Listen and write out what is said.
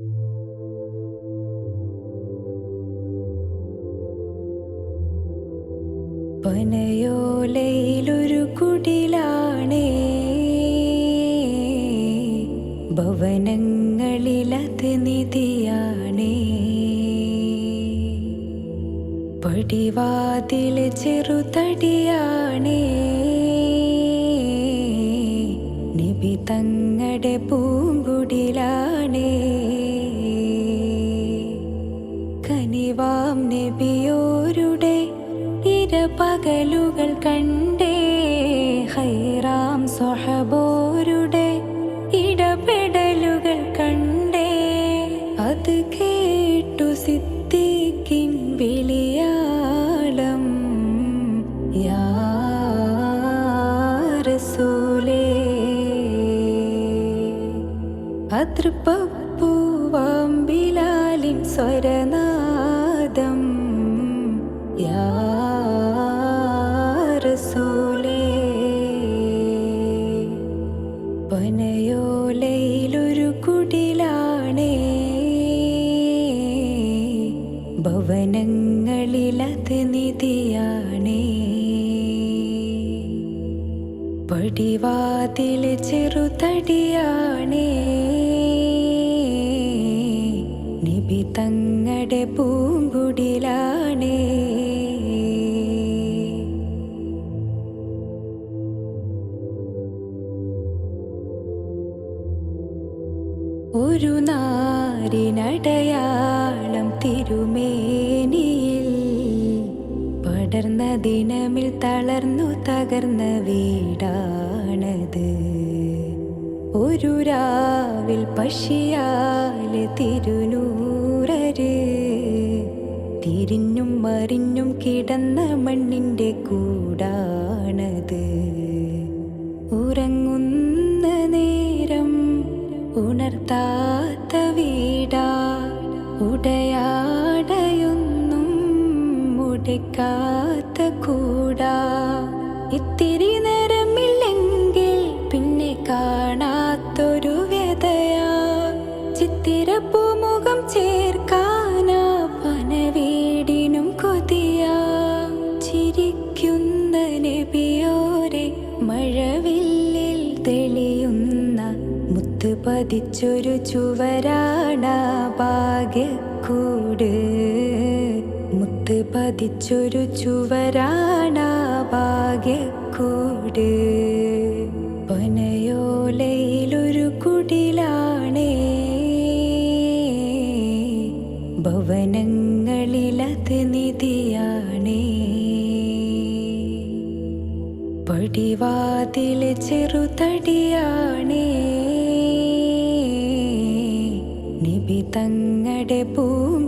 പനയോലയിലൊരു കുടിലാണേ. ഭവനങ്ങളിലത് നിധിയാണേ. പടിവാതിൽ ചെറുതടിയാണേ. നിബി തങ്ങടെ കനിവാം നബിയോരുടെ ഇരപകലുകൾ കണ്ടേ. ഹൈറാം സൊഹബോരുടെ ഇടപെടലുകൾ കണ്ടേ. അത് കേട്ടു സിദ്ധിക്കിൻ വിളിയാളം യാസൂലേ അതൃപ്പൂവാം ബിലാലിൻ സ്വരനാദം യാ റസൂലേ പനയോലയിലൊരു കുടിലാണേ. ഭവനങ്ങളിലത് നിധിയാണേ. പടിവാതിൽ ചെറുതടിയാണേ. നിബി തങ്ങടെ പൂങ്കുടിലാണേ. ഒരു നാരിനടയാളം തിരുമേനിയിൽ പടർന്ന ദിനമിൽ തളർന്നു തകർന്ന വീടാണത്. ഒരു രാവിൽ പശിയാലെ തിരുനൂറര്. തിരിഞ്ഞും മറിഞ്ഞും കിടന്ന മണ്ണിന്റെ കൂടാണത്. ഉറങ്ങുന്ന നേരം ഉണർത്താത്ത വീടാ. ഉടയാടയൊന്നും മുടക്കാത്ത കൂടാ. ഇത്തിരി നേരമില്ലെങ്കിൽ കാണാത്തൊരു വ്യതയാ. ചിത്തിരപ്പൂമുഖം ചേർക്കാനാ. പനവീടിനും കൊതിയാ. ചിരിക്കുന്ന നബിയോരെ മഴവില്ലിൽ തെളിയുന്ന മുത്ത് പതിച്ചൊരു ചുവരാണ ഭാഗ്യക്കൂട്. മുത്ത് പതിച്ചൊരു ചുവരാണ ഭാഗ്യക്കൂട്. ഭവനങ്ങളിലത് നിധിയാണേ. പടിവാതിൽ ചെറുതടിയാണേ. നിബിതങ്ങടെ പൂ